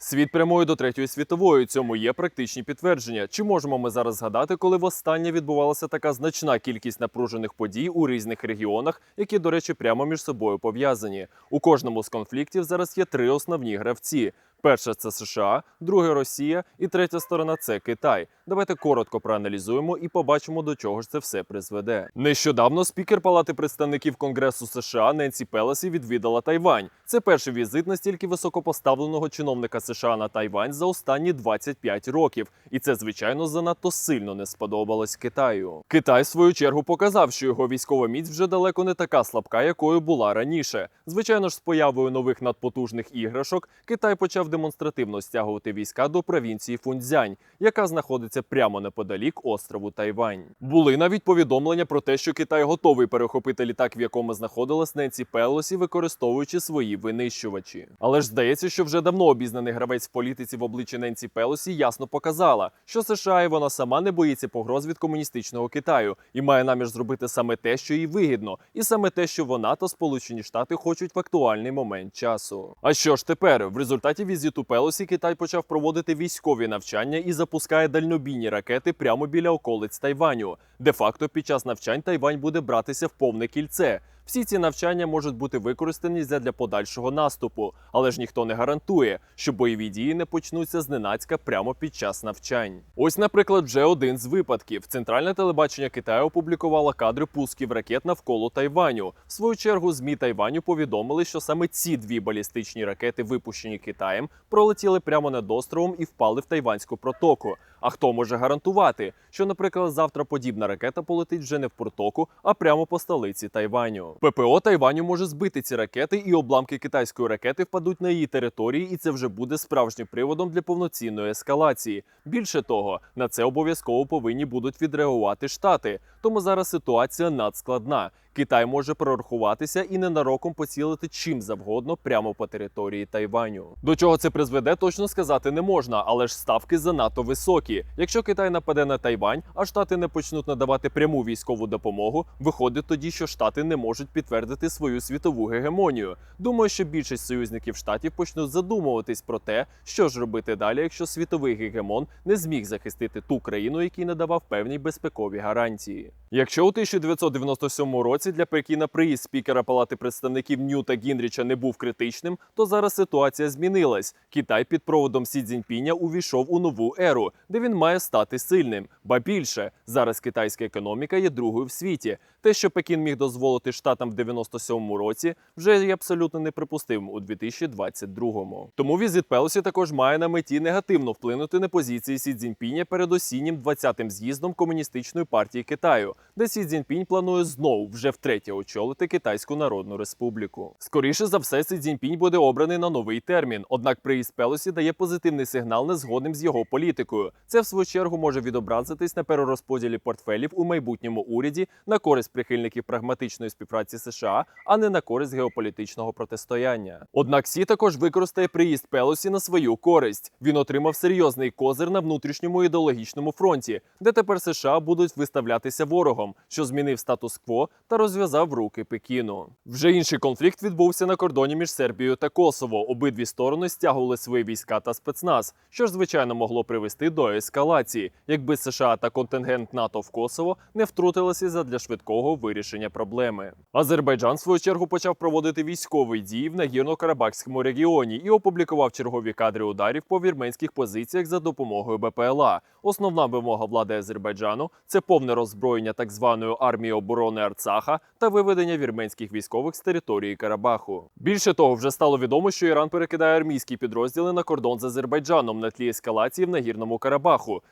Світ прямує до третьої світової. Цьому є практичні підтвердження. Чи можемо ми зараз згадати, коли востаннє відбувалася така значна кількість напружених подій у різних регіонах, які, до речі, прямо між собою пов'язані? У кожному з конфліктів зараз є три основні гравці. Перша це США, друга Росія і третя сторона це Китай. Давайте коротко проаналізуємо і побачимо, до чого ж це все призведе. Нещодавно спікер Палати представників Конгресу США Ненсі Пелесі відвідала Тайвань. Це перший візит настільки високопоставленого чиновника США на Тайвань за останні 25 років, і це звичайно занадто сильно не сподобалось Китаю. Китай, в свою чергу, показав, що його військова міць вже далеко не така слабка, якою була раніше. Звичайно ж, з появою нових надпотужних іграшок Китай почав демонстративно стягувати війська до провінції Фунцзянь, яка знаходиться прямо неподалік острову Тайвань. Були навіть повідомлення про те, що Китай готовий перехопити літак, в якому знаходилась Ненсі Пелосі, використовуючи свої винищувачі. Але ж здається, що вже давно обізнаний гравець в політиці в обличчі Ненсі Пелосі ясно показала, що США і вона сама не боїться погроз від комуністичного Китаю і має намір зробити саме те, що їй вигідно, і саме те, що вона та Сполучені Штати хочуть в актуальний момент часу. А що ж тепер? В результаті візиту Пелосі Китай почав проводити військові навчання і запускає дальнобійні ракети прямо біля околиць Тайваню. Де факто під час навчань Тайвань буде братися в повне кільце. Всі ці навчання можуть бути використані для подальшого наступу, але ж ніхто не гарантує, що бойові дії не почнуться зненацька прямо під час навчань. Ось, наприклад, вже один з випадків. Центральне телебачення Китаю опублікувало кадри пусків ракет навколо Тайваню. В свою чергу змі Тайваню повідомили, що саме ці дві балістичні ракети, випущені Китаєм, пролетіли прямо над островом і впали в Тайванську протоку. А хто може гарантувати, що, наприклад, завтра подібна ракета полетить вже не в протоку, а прямо по столиці Тайваню? ППО Тайваню може збити ці ракети, і обламки китайської ракети впадуть на її території, і це вже буде справжнім приводом для повноцінної ескалації. Більше того, на це обов'язково повинні будуть відреагувати штати. Тому зараз ситуація надскладна. Китай може прорахуватися і ненароком поцілити чим завгодно прямо по території Тайваню. До чого це призведе, точно сказати не можна, але ж ставки занадто високі. Якщо Китай нападе на Тайвань, а штати не почнуть надавати пряму військову допомогу, виходить тоді, що штати не можуть підтвердити свою світову гегемонію. Думаю, що більшість союзників штатів почнуть задумуватись про те, що ж робити далі, якщо світовий гегемон не зміг захистити ту країну, який надавав певні безпекові гарантії. Якщо у 1997 році для Пекіна приїзд спікера Палати представників Ньюта Гінріча не був критичним, то зараз ситуація змінилась. Китай під проводом Сі Цзіньпіня увійшов у нову еру, де він має стати сильним. Ба більше зараз китайська економіка є другою в світі. Те, що Пекін міг дозволити штатам в 97-му році, вже є абсолютно неприпустимим у 2022-му. Тому візит Пелосі також має на меті негативно вплинути на позиції Сі Цзіньпіня перед осіннім 20-м з'їздом комуністичної партії Китаю, де Сі Цзіньпінь планує знову вже втретє очолити Китайську Народну Республіку. Скоріше за все, Сі Цзіньпінь буде обраний на новий термін. Однак приїзд Пелосі дає позитивний сигнал незгодним з його політикою. Це в свою чергу може відобразитись на перерозподілі портфелів у майбутньому уряді на користь прихильників прагматичної співпраці США, а не на користь геополітичного протистояння. Однак Сі також використає приїзд Пелосі на свою користь. Він отримав серйозний козир на внутрішньому ідеологічному фронті, де тепер США будуть виставлятися ворогом, що змінив статус-кво та розв'язав руки Пекіну. Вже інший конфлікт відбувся на кордоні між Сербією та Косово. Обидві сторони стягували свої війська та спецназ, що ж звичайно могло привести до ескалації, якби США та контингент НАТО в Косово не втрутилися задля швидкого вирішення проблеми. Азербайджан в свою чергу почав проводити військові дії в нагірно-карабахському регіоні і опублікував чергові кадри ударів по вірменських позиціях за допомогою БПЛА. Основна вимога влади Азербайджану це повне роззброєння так званої армії оборони Арцаха та виведення вірменських військових з території Карабаху. Більше того, вже стало відомо, що Іран перекидає армійські підрозділи на кордон з Азербайджаном на тлі ескалації в нагірному Карабаху.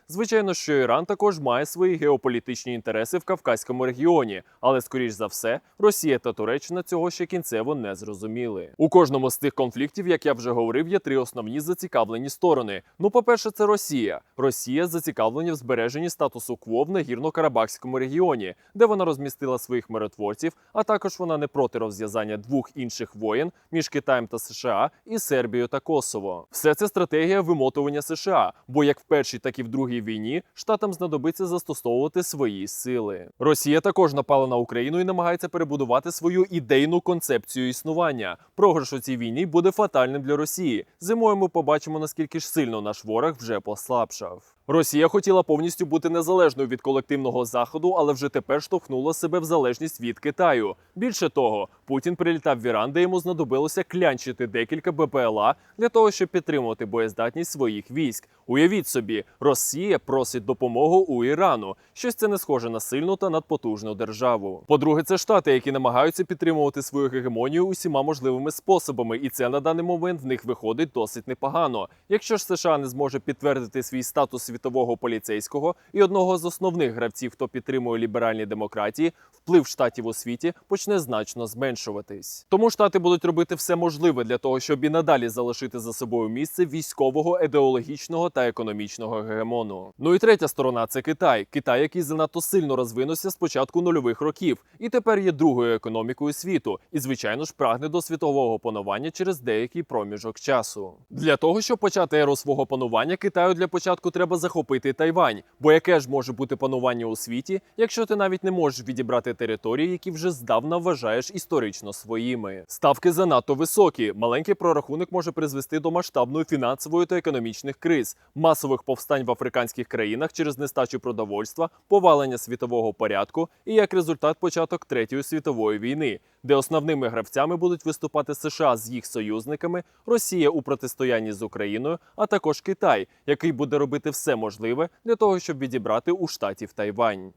Звичайно, що Іран також має свої геополітичні інтереси в Кавказькому регіоні, але скоріш за все, Росія та Туреччина цього ще кінцево не зрозуміли. У кожному з цих конфліктів, як я вже говорив, є три основні зацікавлені сторони. Ну, по-перше, це Росія. Росія зацікавлена в збереженні статусу кво в нагірно-карабахському регіоні, де вона розмістила своїх миротворців, а також вона не проти розв'язання двох інших воєн між Китаєм та США і Сербією та Косово. Все це стратегія вимотування США. Бо як в першій, так і в другій війні штатам знадобиться застосовувати свої сили. Росія також напала на Україну і намагається перебудувати свою ідейну концепцію існування. Програш у цій війні буде фатальним для Росії. Зимою ми побачимо наскільки ж сильно наш ворог вже послабшав. Росія хотіла повністю бути незалежною від колективного заходу, але вже тепер штовхнула себе в залежність від Китаю. Більше того, Путін прилітав в Іран, де йому знадобилося клянчити декілька БПЛА для того, щоб підтримувати боєздатність своїх військ. Уявіть собі, Росія просить допомогу у Ірану. Щось це не схоже на сильну та надпотужну державу. По-друге, це штати, які намагаються підтримувати свою гегемонію усіма можливими способами, і це на даний момент в них виходить досить непогано. Якщо ж США не зможе підтвердити свій статус світового поліцейського і одного з основних гравців, хто підтримує ліберальні демократії, вплив штатів у світі почне значно зменшуватись. Тому штати будуть робити все можливе для того, щоб і надалі залишити за собою місце військового, ідеологічного та економічного гегемону. Ну і третя сторона це Китай. Китай, який занадто сильно розвинувся з початку нульових років, і тепер є другою економікою світу, і звичайно ж прагне до світового панування через деякий проміжок часу. Для того щоб почати еру свого панування, Китаю для початку треба захопити Тайвань. Бо яке ж може бути панування у світі, якщо ти навіть не можеш відібрати території, які вже здавна вважаєш історично своїми? Ставки занадто високі. Маленький прорахунок може призвести до масштабної фінансової та економічних криз, масових повстань в африканських країнах через нестачу продовольства, повалення світового порядку і як результат початок третьої світової війни, де основними гравцями будуть виступати США з їх союзниками, Росія у протистоянні з Україною, а також Китай, який буде робити можливе для того, щоб відібрати у штатів Тайвань.